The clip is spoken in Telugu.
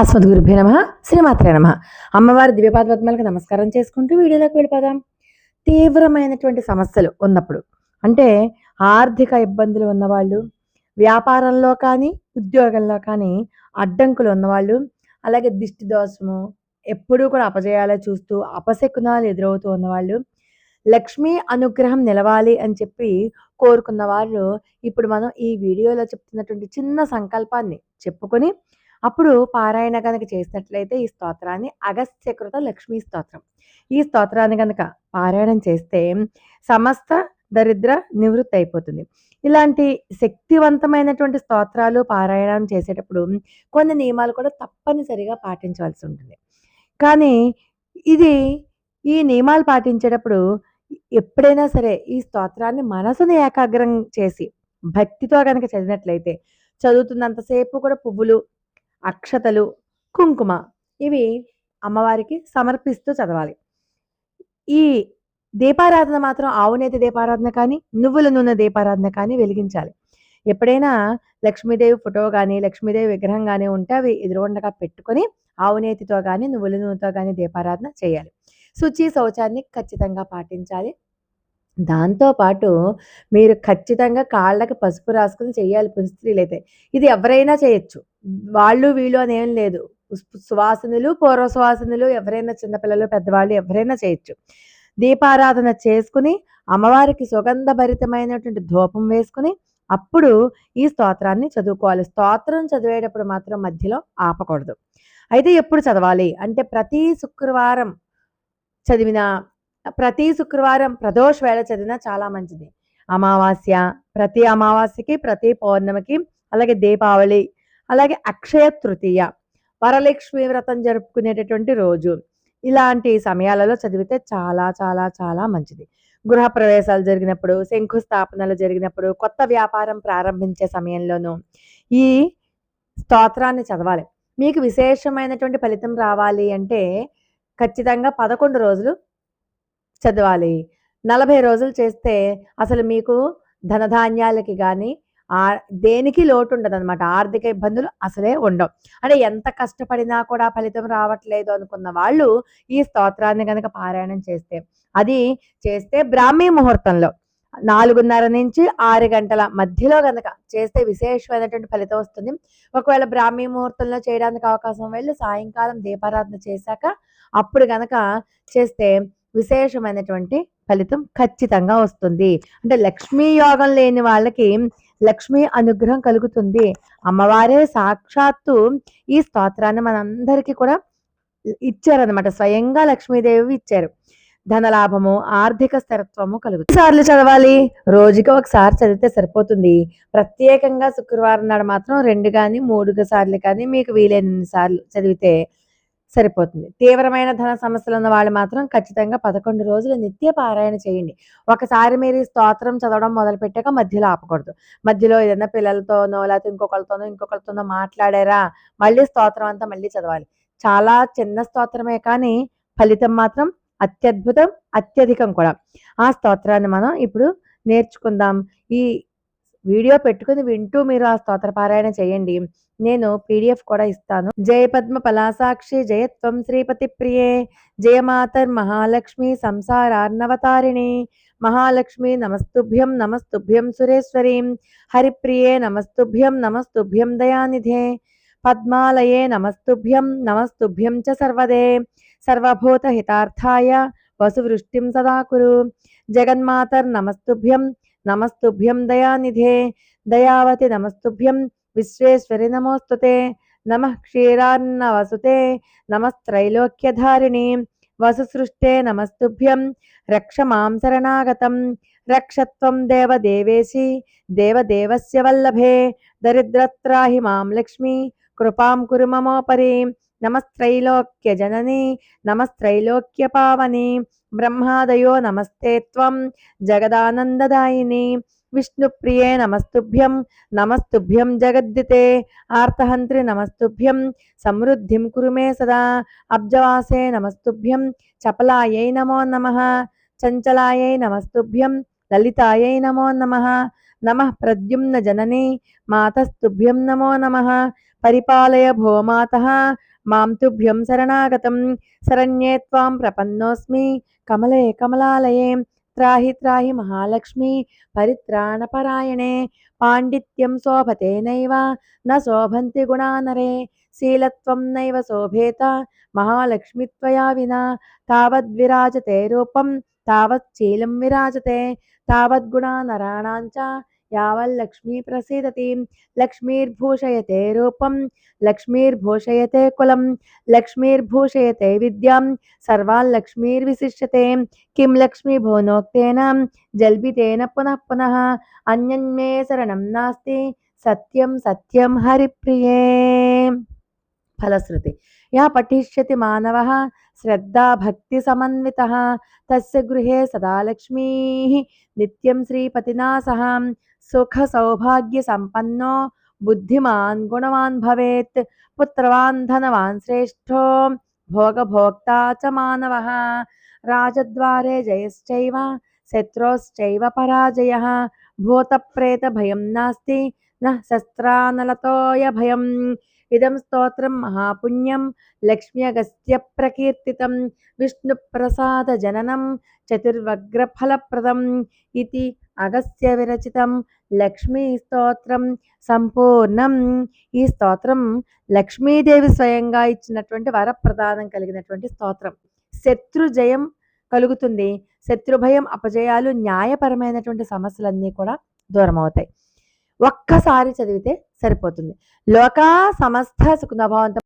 అస్మద్ గురుభ్య నమ శ్రీమాత్రే నమ. అమ్మవారి దివ్యపాదపద్మాలకు నమస్కారం చేసుకుంటూ వీడియోలోకి వెళ్ళిపోదాం. తీవ్రమైనటువంటి సమస్యలు ఉన్నప్పుడు అంటే ఆర్థిక ఇబ్బందులు ఉన్నవాళ్ళు వ్యాపారంలో కానీ ఉద్యోగంలో కానీ అడ్డంకులు ఉన్నవాళ్ళు అలాగే దిష్టి దోషము ఎప్పుడూ కూడా అపజయాలే చూస్తూ అపశకునాలు ఎదురవుతూ ఉన్నవాళ్ళు లక్ష్మీ అనుగ్రహం నిలవాలి అని చెప్పి కోరుకున్న వాళ్ళు ఇప్పుడు మనం ఈ వీడియోలో చెప్తున్నటువంటి చిన్న సంకల్పాన్ని చెప్పుకొని అప్పుడు పారాయణ కనుక చేసినట్లయితే ఈ స్తోత్రాన్ని అగస్త్యకృత లక్ష్మీ స్తోత్రం. ఈ స్తోత్రాన్ని కనుక పారాయణం చేస్తే సమస్త దరిద్ర నివృత్తి అయిపోతుంది. ఇలాంటి శక్తివంతమైనటువంటి స్తోత్రాలు పారాయణం చేసేటప్పుడు కొన్ని నియమాలు కూడా తప్పనిసరిగా పాటించవలసి ఉంటుంది. కానీ ఇది ఈ నియమాలు పాటించేటప్పుడు ఎప్పుడైనా సరే ఈ స్తోత్రాన్ని మనసుని ఏకాగ్రం చేసి భక్తితో కనుక చదివినట్లయితే చదువుతున్నంతసేపు కూడా పువ్వులు అక్షతలు కుంకుమ ఇవి అమ్మవారికి సమర్పిస్తూ చదవాలి. ఈ దీపారాధన మాత్రం ఆవునేతి దీపారాధన కానీ నువ్వుల నూనె దీపారాధన కానీ వెలిగించాలి. ఎప్పుడైనా లక్ష్మీదేవి ఫోటో కానీ లక్ష్మీదేవి విగ్రహం కానీ ఉంటే అవి ఎదురుగుండగా పెట్టుకొని ఆవునేతితో కానీ నువ్వుల నూనెతో కానీ దీపారాధన చేయాలి. శుచి శౌచాన్ని ఖచ్చితంగా పాటించాలి. దాంతోపాటు మీరు ఖచ్చితంగా కాళ్ళకి పసుపు రాసుకుని చేయాలి పుస్త్రీలైతే ఇది ఎవరైనా చేయొచ్చు. వాళ్ళు వీళ్ళు అనేం లేదు. సువాసనలు పూర్వ సువాసనులు ఎవరైనా చిన్నపిల్లలు పెద్దవాళ్ళు ఎవరైనా చేయొచ్చు. దీపారాధన చేసుకుని అమ్మవారికి సుగంధభరితమైనటువంటి ధూపం వేసుకుని అప్పుడు ఈ స్తోత్రాన్ని చదువుకోవాలి. స్తోత్రం చదివేటప్పుడు మాత్రం మధ్యలో ఆపకూడదు. అయితే ఎప్పుడు చదవాలి? అంటే ప్రతి శుక్రవారం చదివిన ప్రతి శుక్రవారం ప్రదోష వేళ చదివినా చాలా మంచిది. అమావాస్య ప్రతి అమావాస్యకి ప్రతి పౌర్ణమికి అలాగే దీపావళి అలాగే అక్షయ తృతీయ వరలక్ష్మి వ్రతం జరుపుకునేటటువంటి రోజు. ఇలాంటి సమయాలలో చదివితే చాలా చాలా చాలా మంచిది. గృహ ప్రవేశాలు జరిగినప్పుడు శంకుస్థాపనలు జరిగినప్పుడు కొత్త వ్యాపారం ప్రారంభించే సమయంలోనూ ఈ స్తోత్రాన్ని చదవాలి. మీకు విశేషమైనటువంటి ఫలితం రావాలి అంటే ఖచ్చితంగా పదకొండు రోజులు చదవాలి. నలభై రోజులు చేస్తే అసలు మీకు ధనధాన్యాలకి కానీ ఆ దేనికి లోటు ఉండదు అనమాట ఆర్థిక ఇబ్బందులు అసలే ఉండవు. అంటే ఎంత కష్టపడినా కూడా ఫలితం రావట్లేదు అనుకున్న వాళ్ళు ఈ స్తోత్రాన్ని కనుక పారాయణం చేస్తే. అది చేస్తే బ్రాహ్మీ ముహూర్తంలో నాలుగున్నర నుంచి ఆరు గంటల మధ్యలో కనుక చేస్తే విశేషమైనటువంటి ఫలితం వస్తుంది. ఒకవేళ బ్రాహ్మీ ముహూర్తంలో చేయడానికి అవకాశం వెళ్ళి సాయంకాలం దీపారాధన చేశాక అప్పుడు కనుక చేస్తే విశేషమైనటువంటి ఫలితం ఖచ్చితంగా వస్తుంది. అంటే లక్ష్మీ యోగం లేని వాళ్ళకి లక్ష్మీ అనుగ్రహం కలుగుతుంది. అమ్మవారే సాక్షాత్తు ఈ స్తోత్రాన్ని మనందరికీ కూడా ఇచ్చారనమాట స్వయంగా లక్ష్మీదేవి ఇచ్చారు. ధనలాభము ఆర్థిక స్థిరత్వము కలుగుతుంది. సార్లు చదవాలి? రోజుకి ఒకసారి చదివితే సరిపోతుంది. ప్రత్యేకంగా శుక్రవారం నాడు మాత్రం రెండు కానీ మూడు సార్లు కానీ మీకు వీలైనన్ని సార్లు చదివితే సరిపోతుంది. తీవ్రమైన ధన సమస్యలు ఉన్న వాళ్ళు మాత్రం ఖచ్చితంగా పదకొండు రోజులు నిత్య పారాయణ చేయండి. ఒకసారి మీరు స్తోత్రం చదవడం మొదలు పెట్టాక మధ్యలో ఆపకూడదు. మధ్యలో ఏదైనా పిల్లలతోనో లేకపోతే ఇంకొకరితోనో ఇంకొకరితోనో మాట్లాడారా మళ్ళీ స్తోత్రం అంతా మళ్ళీ చదవాలి. చాలా చిన్న స్తోత్రమే కానీ ఫలితం మాత్రం అత్యద్భుతం అత్యధికం కూడా. ఆ స్తోత్రాన్ని మనం ఇప్పుడు నేర్చుకుందాం. ఈ వీడియో పెట్టుకుని వింటూ మీరు ఆ స్తోత్ర పారాయణ చేయండి. నేను పీడిఎఫ్ కూడా ఇస్తాను. జయ పద్మ పలాసాక్షి జయత్వం శ్రీపతి ప్రియే. జయమాతర్ మహాలక్ష్మి సంసారార్ణవతారిణి. మహాలక్ష్మి నమస్తుభ్యం నమస్తుభ్యం సురేశ్వరీం. హరిప్రియే నమస్తుభ్యం నమస్తుభ్యం దయానిధే. పద్మాలయే నమస్తుభ్యం నమస్తుభ్యం చ సర్వదే. సర్వభూత హితార్థాయ వసువృష్టిం సదా కురు జగన్మాతర్ నమస్తుభ్యం నమస్తుభ్యం దయానిధే దయావతి నమస్తుభ్యం విశ్వేశ్వరి నమోస్తుతే నమ క్షీరాన్నవసుతే నమస్త్రైలోక్యధారిణి వసుసృష్టే నమస్తుభ్యం రక్ష మాం శరణాగతం రక్షత్వం దేవదేవేశి దేవదేవస్య వల్లభే దరిద్రత్రాహి మాం లక్ష్మి కృపాం కురు మమోపరి నమస్త్రైలోక్య జనని నమస్త్రైలోక్య పావని బ్రహ్మాదయో నమస్తే త్వం జగదానందదాయిని విష్ణుప్రియే నమస్తుభ్యం నమస్తుభ్యం జగద్దితే ఆర్తహంత్రి నమస్తుభ్యం సమృద్ధిం కురుమే సదా అబ్జవాసే నమస్తుభ్యం చపలాయై నమో నమ చంచలాయై నమస్తుభ్యం లలితాయై నమో నమ నమ ప్రద్యుమ్న జనని మాతస్తుభ్యం నమో నమ పరిపాలయ భోమాతః మాం తుభ్యం శరణాగతం. శరణ్యే త్వాం ప్రపన్నోస్మి. కమలే కమలాలయే. త్రాహి త్రాహి మహాలక్ష్మి. పరిత్రాణపరాయణే. పాండిత్యం శోభతే నైవ. న శోభంతి గుణానరే. శీలత్వం నైవ శోభేత. మహాలక్ష్మి త్వయా వినా. తావద్విరాజతే రూపం. తావత్ శీలం విరాజతే. తావద్గుణానరాణాం यावल्लक्ष्मी प्रसीदति लक्ष्मीर्भूषयते रूपं, लक्ष्मीर्भूषयते कुलं, लक्ष्मीर्भूषयते विद्यां। सर्वाल्लक्ष्मीर्विशिष्यते किं लक्ष्मी भुवनोक्तेन जल्पितेन पुनः पुनः। अन्यन्मे शरणं नास्ति। सत्यं सत्यं हरिप्रिये। फलश्रुति। यहाँ पठिष्यति मानवः। श्रद्धाभक्तिसमन्वितः। तस्य गृहे सदा लक्ष्मी। नित्यं श्रीपतिना सह सुख सौभाग्य संपन्नो बुद्धिमान गुणवान भवेत। पुत्रवान धनवान श्रेष्ठ भोग भोक्ता च मानव। राजद्वारे जयश्चैव, शत्रोश्चैव पराजयः। भूत प्रेत भयम् नास्ति, न शस्त्रानलतोय भयम् ఇదం స్తోత్రం మహాపుణ్యం లక్ష్మ్యగస్య ప్రకీర్తితం విష్ణుప్రసాద జననం చతుర్వగ్రఫలప్రదం ఇది అగస్త్య విరచితం లక్ష్మీ స్తోత్రం సంపూర్ణం ఈ స్తోత్రం లక్ష్మీదేవి స్వయంగా ఇచ్చినటువంటి వరప్రదానం కలిగినటువంటి స్తోత్రం శత్రు జయం కలుగుతుంది శత్రుభయం అపజయాలు న్యాయపరమైనటువంటి సమస్యలన్నీ కూడా దూరం అవుతాయి ఒక్కసారి చదివితే సరిపోతుంది. లోకా సమస్త సుఖనభావంతో